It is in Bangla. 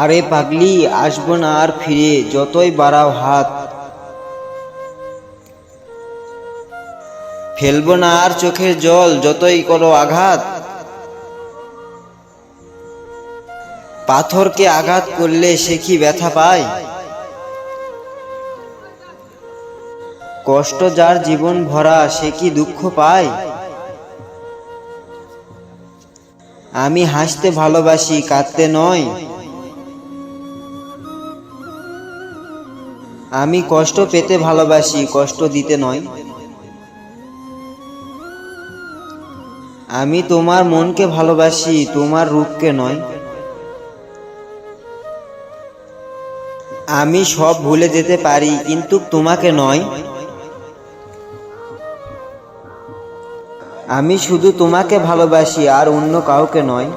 আরে পাগলি, আসব না আর ফিরে, যতই বাড়াও হাত। ফেলব না আর চোখের জল, যতই করো আঘাত। পাথরকে আঘাত করলে সে কি ব্যথা পায়? কষ্ট যার জীবন ভরা, সে কি দুঃখ পায়? আমি হাসতে ভালোবাসি, কাঁদতে নয়। আমি কষ্ট পেতে ভালোবাসি, কষ্ট দিতে নয়। আমি তোমার মনকে ভালোবাসি, তোমার রূপকে নয়। আমি সব ভুলে যেতে পারি, কিন্তু তোমাকে নয়। আমি শুধু তোমাকে ভালোবাসি আর অন্য কাউকে নয়।